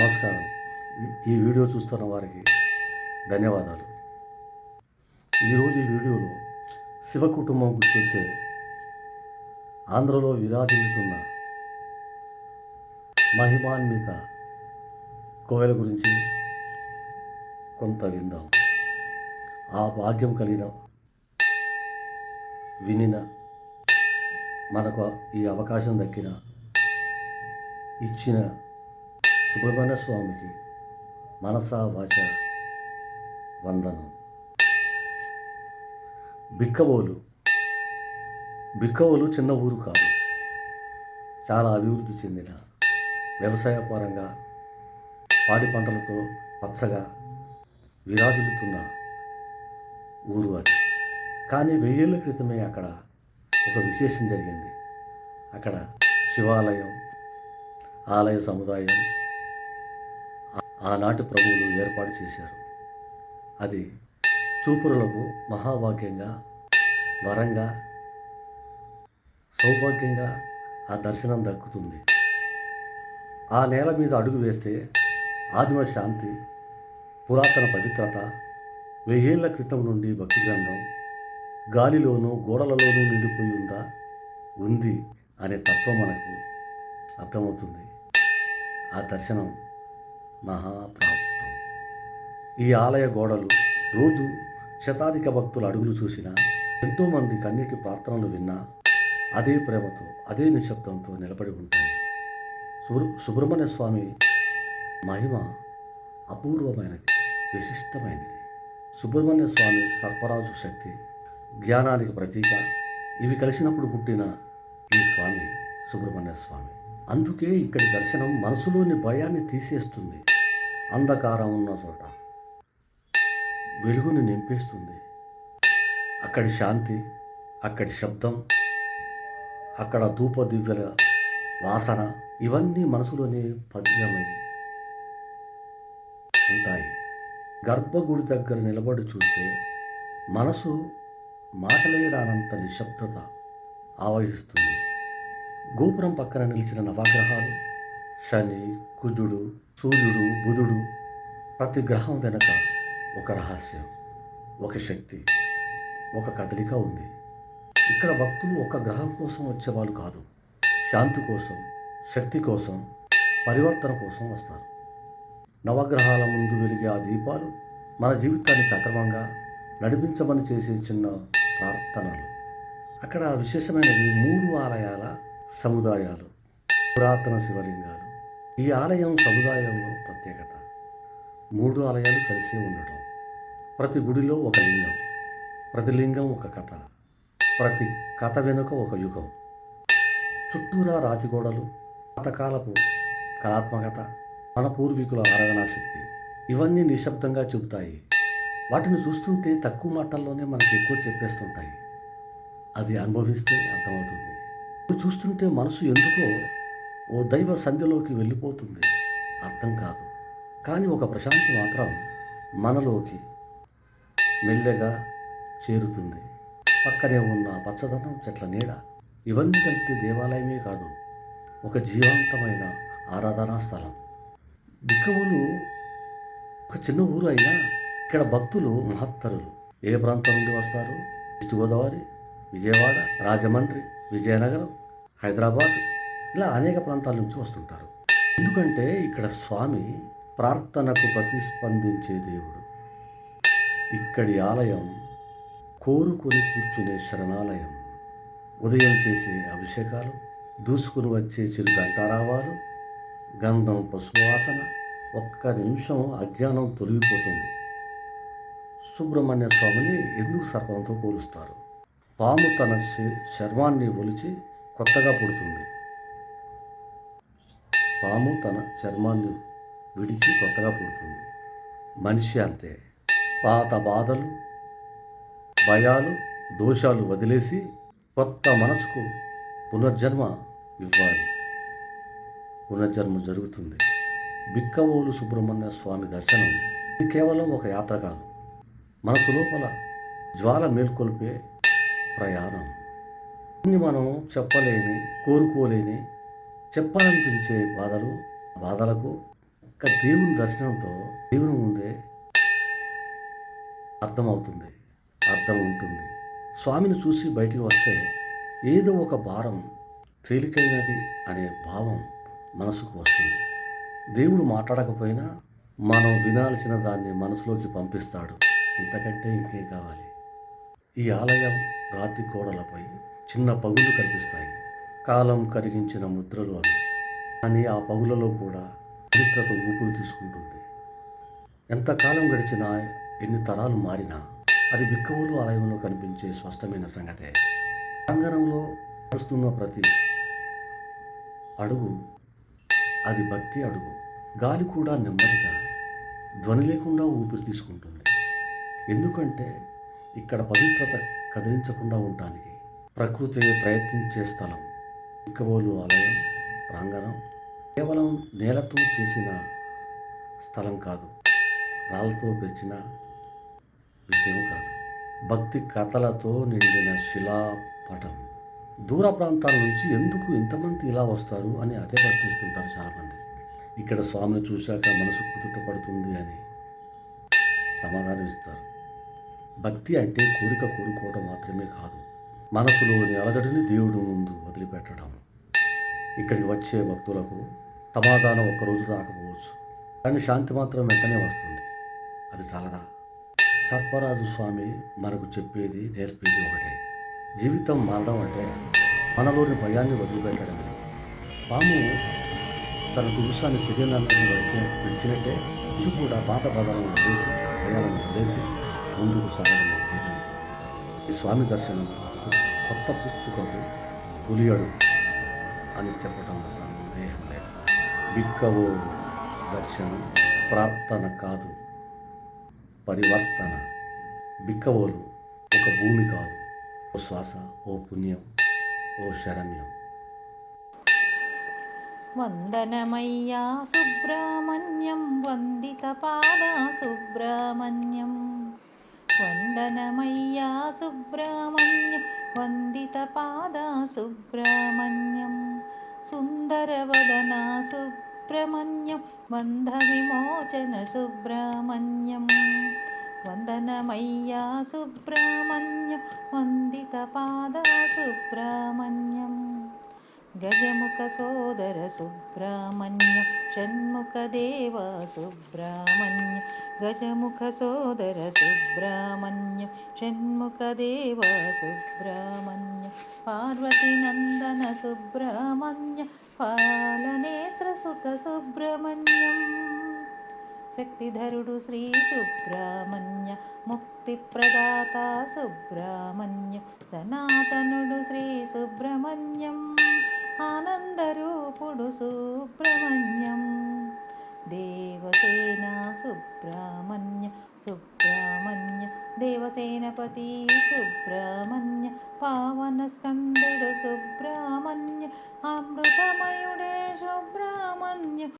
నమస్కారం. ఈ- వీడియో చూస్తున్న వారికి ధన్యవాదాలు. ఈరోజు ఈ వీడియోలో శివ కుటుంబం గుర్తొచ్చే ఆంధ్రలో విరాజిల్లుతున్న మహిమాన్విత కోవెల గురించి కొంత విందాం. ఆ భాగ్యం కలిగిన వినిన మనకు ఈ అవకాశం దక్కిన ఇచ్చిన సుబ్రహ్మణ్య స్వామికి మనసా వాచ వందనం. బిక్కవోలు. బిక్కవోలు చిన్న ఊరు కాదు. చాలా అభివృద్ధి చెందిన వ్యవసాయపరంగా పాడి పంటలతో పచ్చగా విరాజిల్లుతున్న ఊరు అది. కానీ వెయ్యేళ్ళ క్రితమే అక్కడ ఒక విశేషం జరిగింది. అక్కడ శివాలయం ఆలయ సముదాయం ఆనాటి ప్రభువులు ఏర్పాటు చేశారు. అది చూపురులకు మహాభాగ్యంగా వరంగా సౌభాగ్యంగా ఆ దర్శనం దక్కుతుంది. ఆ నేల మీద అడుగు వేస్తే ఆదిమ శాంతి పురాతన పవిత్రత వెయ్యేళ్ళ క్రితం నుండి భక్తి గ్రంథం గాలిలోనూ గోడలలోనూ నిండిపోయి ఉందా ఉంది అనే తత్వం మనకు అర్థమవుతుంది. ఆ దర్శనం మహాప్రాప్తం ఈ ఆలయ గోడలు రోజు శతాధిక భక్తుల అడుగులు చూసినా ఎంతోమంది కన్నీటి ప్రార్థనలు విన్నా అదే ప్రేమతో అదే నిశ్శబ్దంతో నిలబడి ఉంటాయి. సుబ్ర సుబ్రహ్మణ్య స్వామి మహిమ అపూర్వమైనది విశిష్టమైనది. సుబ్రహ్మణ్య స్వామి సర్పరాజు శక్తి జ్ఞానానికి ప్రతీక. ఇవి కలిసినప్పుడు పుట్టిన ఈ స్వామి సుబ్రహ్మణ్య స్వామి. అందుకే ఇక్కడి దర్శనం మనసులోని భయాన్ని తీసేస్తుంది. అంధకారం ఉన్న చోట వెలుగుని నింపేస్తుంది. అక్కడి శాంతి అక్కడి శబ్దం అక్కడ ధూపదివ్యల వాసన ఇవన్నీ మనసులోనే పద్యమై ఉంటాయి. గర్భగుడి దగ్గర నిలబడి చూస్తే మనసు మాటలే రానంత నిశ్శబ్దత ఆవహిస్తుంది. గోపురం పక్కన నిలిచిన నవగ్రహాలు శని కుజుడు సూర్యుడు బుధుడు ప్రతి గ్రహం వెనక ఒక రహస్యం ఒక శక్తి ఒక కదలిక ఉంది. ఇక్కడ భక్తులు ఒక గ్రహం కోసం వచ్చేవాళ్ళు కాదు. శాంతి కోసం శక్తి కోసం పరివర్తన కోసం వస్తారు. నవగ్రహాల ముందు వెలిగే ఆ దీపాలు మన జీవితాన్ని సక్రమంగా నడిపించమని చేసే చిన్న ప్రార్థనలు. అక్కడ విశేషమైనది మూడు ఆలయాల సముదాయాలు పురాతన శివలింగాలు. ఈ ఆలయం సముదాయంలో ప్రత్యేకత. మూడు ఆలయాలు కలిసి ఉండటం. ప్రతి గుడిలో ఒక లింగం. ప్రతి లింగం ఒక కథ. ప్రతి కథ వెనుక ఒక యుగం. చుట్టూరా రాతిగోడలు పాతకాలపు కళాత్మకత మన పూర్వీకుల ఆరాధనా శక్తి. ఇవన్నీ నిశ్శబ్దంగా చెబుతాయి. వాటిని చూస్తుంటే తక్కువ మాటల్లోనే మనకి ఎక్కువ చెప్పేస్తుంటాయి. అది అనుభవిస్తే అర్థమవుతుంది. చూస్తుంటే మనసు ఎందుకో ఓ దైవ సంధ్యలోకి వెళ్ళిపోతుంది. అర్థం కాదు. కానీ ఒక ప్రశాంతి మాత్రం మనలోకి మెల్లగా చేరుతుంది. పక్కనే ఉన్న పచ్చదనం చెట్ల నీడ ఇవన్నీ కలిపితే దేవాలయమే కాదు ఒక జీవంతమైన ఆరాధనా స్థలం. బిక్కవులు ఒక చిన్న ఊరు అయినా ఇక్కడ భక్తులు మహత్తరులు. ఏ ప్రాంతం నుండి వస్తారు? ఈస్ట్ గోదావరి విజయవాడ రాజమండ్రి. విజయనగరం హైదరాబాద్ ఇలా అనేక ప్రాంతాల నుంచి వస్తుంటారు. ఎందుకంటే ఇక్కడ స్వామి ప్రార్థనకు ప్రతిస్పందించే దేవుడు. ఇక్కడి ఆలయం కోరుకొని కూర్చునే శరణాలయం. ఉదయం చేసే అభిషేకాలు దూసుకుని వచ్చే చిరు గంటారావాలు గంధం పసుపు వాసన ఒక్క నిమిషం అజ్ఞానం తొలగిపోతుంది. సుబ్రహ్మణ్య స్వామిని ఎందుకు సర్పంతో పోలుస్తారు? పాము తన చర్మాన్ని ఒలిచి కొత్తగా పుడుతుంది. పాము తన చర్మాన్ని విడిచి కొత్తగా పుడుతుంది. మనిషి అంతే. పాత బాధలు భయాలు దోషాలు వదిలేసి కొత్త మనసుకు పునర్జన్మ ఇవ్వాలి. పునర్జన్మ జరుగుతుంది. బిక్కవోలు సుబ్రహ్మణ్య స్వామి దర్శనం. ఇది కేవలం ఒక యాత్ర కాదు. మనసు లోపల జ్వాల మేల్కొల్పే ప్రయాణం. కొన్ని మనం చెప్పలేని కోరుకోలేని చెప్పాలనిపించే బాధలు బాధలకు ఇక దేవుని దర్శనంతో దేవుని ముందే అర్థమవుతుంది అర్థం ఉంటుంది. స్వామిని చూసి బయటికి వస్తే ఏదో ఒక భారం తేలికైనది అనే భావం మనసుకు వస్తుంది. దేవుడు మాట్లాడకపోయినా మనం వినాల్సిన దాన్ని మనసులోకి పంపిస్తాడు. ఇంతకంటే ఇంకేం కావాలి? ఈ ఆలయం రాతి గోడలపై చిన్న పగులు కనిపిస్తాయి. కాలం కరిగించిన ముద్రలు అవి. కానీ ఆ పగులలో కూడా చరిత్రతో ఊపిరి తీసుకుంటుంది. ఎంతకాలం గడిచినా ఎన్ని తరాలు మారినా అది బిక్కవులు ఆలయంలో కనిపించే స్పష్టమైన సంగతే. ప్రాంగణంలో నడుస్తున్న ప్రతి అడుగు అది భక్తి అడుగు. గాలి కూడా నెమ్మదిగా ధ్వని లేకుండా ఊపిరి తీసుకుంటుంది. ఎందుకంటే ఇక్కడ పవిత్రత కదిలించకుండా ఉండటానికి ప్రకృతి ప్రయత్నించే స్థలం. ఇక్కబోలు ఆలయం ప్రాంగణం కేవలం నేలతో చేసిన స్థలం కాదు. రాళ్ళతో పెంచిన విషయం కాదు. భక్తి కథలతో నిండిన శిలాపటం. దూర ప్రాంతాల నుంచి ఎందుకు ఇంతమంది ఇలా వస్తారు అని అదే ప్రశ్నిస్తుంటారు చాలామంది. ఇక్కడ స్వామిని చూశాక మనసు కుదుట పడుతుంది అని సమాధానం ఇస్తారు. భక్తి అంటే కోరిక కోరుకోవడం మాత్రమే కాదు. మనసులోని అలజడిని దేవుడి ముందు వదిలిపెట్టడం. ఇక్కడికి వచ్చే భక్తులకు సమాధానం ఒక్కరోజు రాకపోవచ్చు. కానీ శాంతి మాత్రం వెంటనే వస్తుంది. అది చాలదా? సర్పరాజు స్వామి మనకు చెప్పేది నేర్పేది ఒకటే. జీవితం మారడం అంటే మనలోని భయాన్ని వదిలిపెట్టడం పాము తన దురుసాన్ని శరీరాన్ని విడిచినట్టే ఇది కూడా పాత పదాలను వదిలేసి భయాలను వదిలేసి ముందుకు సాగడం స్వామి దర్శనం కొత్త పుట్టుకకు తొలియడు అని చెప్పడం సందేహం లేదు. బిక్కవో దర్శనం ప్రార్థన కాదు పరివర్తన. బిక్కవోలు ఒక భూమి కాదు. ఓ శ్వాస ఓ పుణ్యం ఓ శరణ్యం. వందనమయ్యా సుబ్రహ్మణ్యం వందిత పాద సుబ్రహ్మణ్యం. वन्दनमय्या सुब्रह्मण्य वन्दितपादा सुब्रह्मण्यं सुन्दरवदना सुब्रह्मण्यं वन्दविमोचनसुब्रह्मण्यं वन्दनमय्या सुब्रह्मण्य वन्दितपादा सुब्रह्मण्यम् సుబ్రహ్మణ్యం వందిత పాద సుబ్రహ్మణ్యం గజముఖ సోదర సుబ్రహ్మణ్యం షణ్ముఖ దేవ సుబ్రహ్మణ్యం గజముఖ సోదర సుబ్రహ్మణ్యం షణ్ముఖ దేవ సుబ్రహ్మణ్యం పార్వతీ నందన సుబ్రహ్మణ్యం పాలనేత్ర సుత సుబ్రహ్మణ్యం శక్తిధరుడు శ్రీ సుబ్రహ్మణ్య ముక్తి ప్రదాత సుబ్రహ్మణ్య సనాతనుడు శ్రీ సుబ్రహ్మణ్యం ఆనందరూపుడు సుబ్రహ్మణ్యం దేవసేన సుబ్రహ్మణ్య సుబ్రహ్మణ్య దేవసేనపతి సుబ్రహ్మణ్య పావన స్కందుడు సుబ్రహ్మణ్య అమృతమయుడే సుబ్రహ్మణ్య